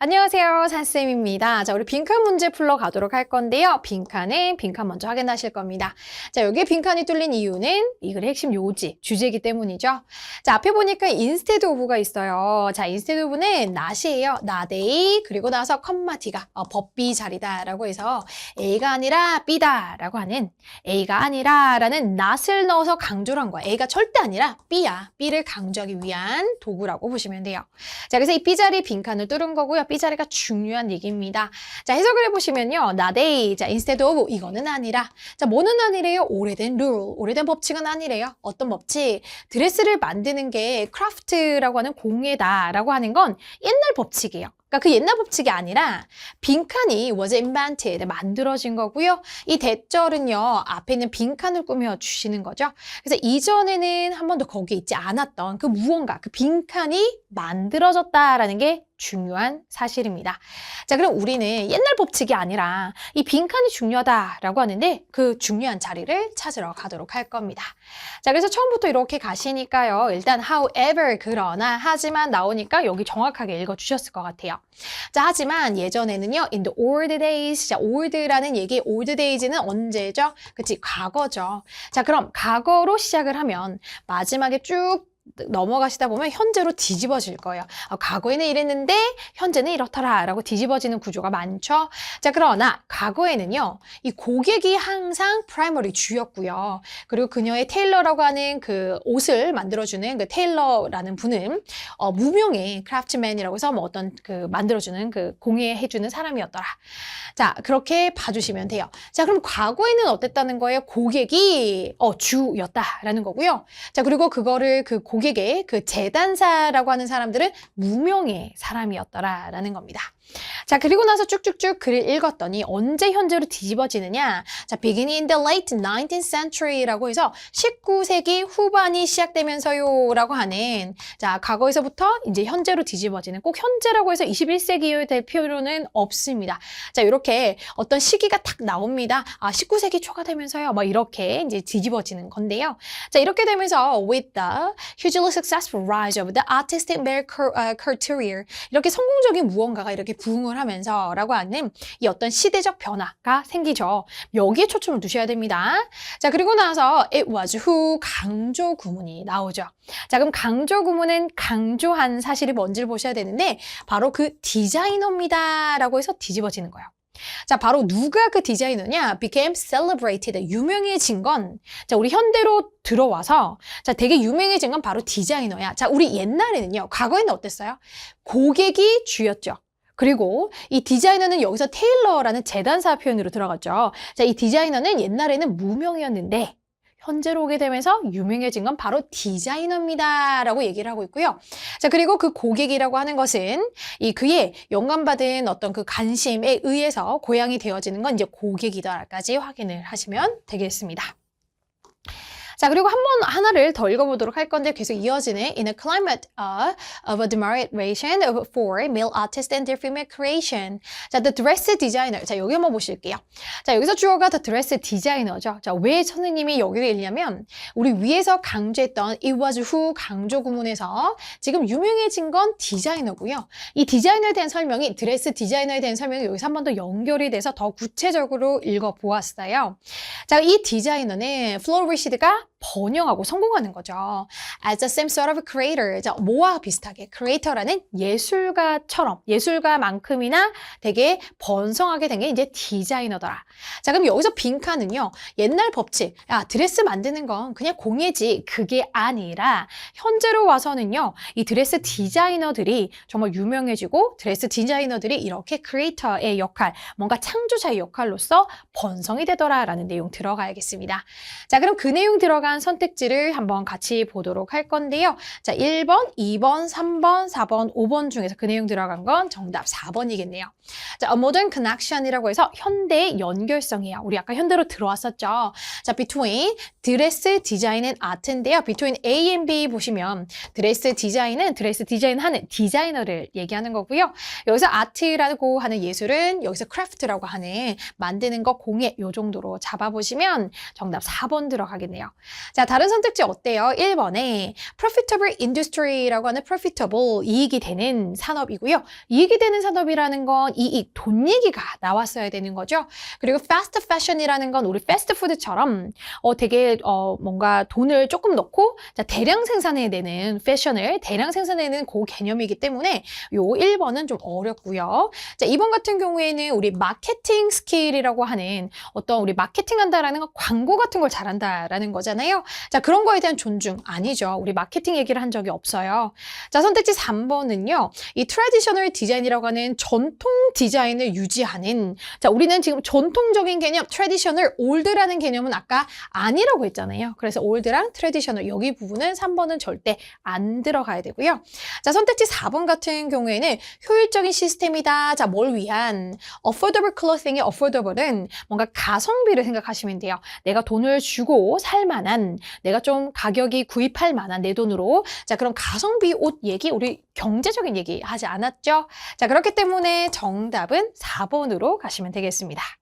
안녕하세요. 산쌤입니다. 자, 우리 빈칸 문제 풀러 가도록 할 건데요. 빈칸은 빈칸 먼저 확인하실 겁니다. 자, 여기에 빈칸이 뚫린 이유는 이 글의 핵심 요지, 주제이기 때문이죠. 자, 앞에 보니까 instead of가 있어요. 자, of는 not이에요. not A, 그리고 나서 컴마 D가 어, 법비 자리다라고 해서 A가 아니라 B다라고 하는 A가 아니라라는 not을 넣어서 강조를 한 거야. A가 절대 아니라 B야. B를 강조하기 위한 도구라고 보시면 돼요. 자, 그래서 이 B 자리 빈칸을 뚫은 거고요. B 자리가 중요한 얘기입니다. 자, 해석을 해보시면요. a, 자, instead of 이거는 아니라. 자, 뭐는 아니래요? 오래된 룰, 오래된 법칙은 아니래요. 어떤 법칙? 드레스를 만드는 게 크라프트라고 하는 공예다라고 하는 건 옛날 법칙이에요. 그러니까 그 옛날 법칙이 아니라 빈칸이 was invented, 만들어진 거고요. 이 대절은요, 앞에 있는 빈칸을 꾸며 주시는 거죠. 그래서 이전에는 한 번도 거기에 있지 않았던 그 무언가, 그 빈칸이 만들어졌다라는 게 중요한 사실입니다. 자, 그럼 우리는 옛날 법칙이 아니라 이 빈칸이 중요하다라고 하는데 그 중요한 자리를 찾으러 가도록 할 겁니다. 자, 그래서 처음부터 이렇게 가시니까요. 일단 however, 그러나, 하지만 나오니까 여기 정확하게 읽어 주셨을 것 같아요. 자, 하지만 예전에는요, in the old days, 자, old라는 얘기, old days는 언제죠? 그치, 과거죠. 자, 그럼 과거로 시작을 하면 마지막에 쭉 넘어가시다 보면 현재로 뒤집어질 거예요. 아, 과거에는 이랬는데 현재는 이렇더라 라고 뒤집어지는 구조가 많죠. 자 그러나 과거에는요. 이 고객이 항상 프라이머리 주였고요. 그리고 그녀의 테일러라고 하는 그 옷을 만들어주는 그 테일러라는 분은 어, 무명의 크라프트맨이라고 해서 뭐 어떤 그 만들어주는 그 공예해주는 사람이었더라. 자 그렇게 봐주시면 돼요. 자 그럼 과거에는 어땠다는 거예요? 고객이 어, 주였다라는 거고요. 자 그리고 그거를 그 고객 의 그 재단사라고 하는 사람들은 무명의 사람이었더라라는 겁니다. 자, 그리고 나서 쭉쭉쭉 글을 읽었더니 언제 현재로 뒤집어지느냐? 자, beginning in the late 19th century라고 해서 19세기 후반이 시작되면서요 라고 하는 자, 과거에서부터 이제 현재로 뒤집어지는 꼭 현재라고 해서 21세기여야 될 필요는 없습니다. 자, 이렇게 어떤 시기가 딱 나옵니다. 아, 19세기 초가 되면서요. 뭐 이렇게 이제 뒤집어지는 건데요. 자, 이렇게 되면서 with the hugely successful rise of the artistic male uh, couturier 이렇게 성공적인 무언가가 이렇게 부흥을 하면서 라고 하는 이 어떤 시대적 변화가 생기죠. 여기에 초점을 두셔야 됩니다. 자, 그리고 나서 it was who 강조 구문이 나오죠. 자, 그럼 강조 구문은 강조한 사실이 뭔지를 보셔야 되는데 바로 그 디자이너입니다. 라고 해서 뒤집어지는 거예요. 자, 바로 누가 그 디자이너냐? became celebrated. 유명해진 건, 자, 우리 현대로 들어와서, 자, 되게 유명해진 건 바로 디자이너야. 자, 우리 옛날에는요, 과거에는 어땠어요? 고객이 주였죠. 그리고 이 디자이너는 여기서 테일러라는 재단사 표현으로 들어갔죠. 자, 이 디자이너는 옛날에는 무명이었는데, 현재로 오게 되면서 유명해진 건 바로 디자이너입니다. 라고 얘기를 하고 있고요. 자, 그리고 그 고객이라고 하는 것은 이 그의 영감받은 어떤 그 관심에 의해서 고양이 되어지는 건 이제 고객이다까지 확인을 하시면 되겠습니다. 자, 그리고 한 번 하나를 더 읽어보도록 할 건데 계속 이어지는 In a climate uh, of admiration of for male artists and their female creation. 자, the dress designer. 자, 여기 한번 보실게요. 자, 여기서 주어가 the dress designer죠. 자, 왜 선생님이 여기를 읽냐면 우리 위에서 강조했던 it was who 강조 구문에서 지금 유명해진 건 디자이너고요. 이 디자이너에 대한 설명이 드레스 디자이너에 대한 설명이 여기서 한 번 더 연결이 돼서 더 구체적으로 읽어보았어요. 자, 이 디자이너는 플로리시드가 번영하고 성공하는 거죠. As the same sort of creator. 자, 뭐와 비슷하게 creator라는 예술가처럼 예술가만큼이나 되게 번성하게 된 게 이제 디자이너더라. 자, 그럼 여기서 빈칸은요. 옛날 법칙. 야, 드레스 만드는 건 그냥 공예지. 그게 아니라 현재로 와서는요. 이 드레스 디자이너들이 정말 유명해지고 드레스 디자이너들이 이렇게 크리에이터의 역할, 뭔가 창조자의 역할로서 번성이 되더라라는 내용 들어가야겠습니다. 자, 그럼 그 내용 들어 간 선택지를 한번 같이 보도록 할 건데요. 자, 1번, 2번, 3번, 4번, 5번 중에서 그 내용 들어간 건 정답 4번이겠네요. 자, a modern connection이라고 해서 현대의 연결성이에요. 우리 아까 현대로 들어왔었죠. 자, between 드레스 디자인 앤 아트인데요. between A and B 보시면 드레스 디자인은 드레스 디자인 하는 디자이너를 얘기하는 거고요. 여기서 아트라고 하는 예술은 여기서 크래프트라고 하는 만드는 거 공예 요 정도로 잡아보시면 정답 4번 들어가겠네요. 자, 다른 선택지 어때요? 1번에 profitable industry라고 하는 profitable 이익이 되는 산업이고요. 이익이 되는 산업이라는 건 이익, 돈 얘기가 나왔어야 되는 거죠. 그리고 fast fashion이라는 건 우리 패스트푸드처럼 어 되게 어 뭔가 돈을 조금 넣고 자, 대량 생산해내는 패션을 대량 생산해내는 그 개념이기 때문에 요 1번은 좀 어렵고요. 자, 2번 같은 경우에는 우리 마케팅 스킬이라고 하는 어떤 우리 마케팅 한다라는 건 광고 같은 걸 잘한다라는 거잖아요. 자, 그런 거에 대한 존중 아니죠. 우리 마케팅 얘기를 한 적이 없어요. 자, 선택지 3번은요. 이 트레디셔널 디자인이라고 하는 전통 디자인을 유지하는 자, 우리는 지금 전통적인 개념 트레디셔널 올드라는 개념은 아까 아니라고 했잖아요. 그래서 올드랑 트레디셔널 여기 부분은 3번은 절대 안 들어가야 되고요. 자, 선택지 4번 같은 경우에는 효율적인 시스템이다. 자, 뭘 위한 affordable clothing의 affordable은 뭔가 가성비를 생각하시면 돼요. 내가 돈을 주고 살 만한 내가 좀 가격이 구입할 만한 내 돈으로 자, 그럼 가성비 옷 얘기 우리 경제적인 얘기 하지 않았죠? 자, 그렇기 때문에 정답은 4번으로 가시면 되겠습니다.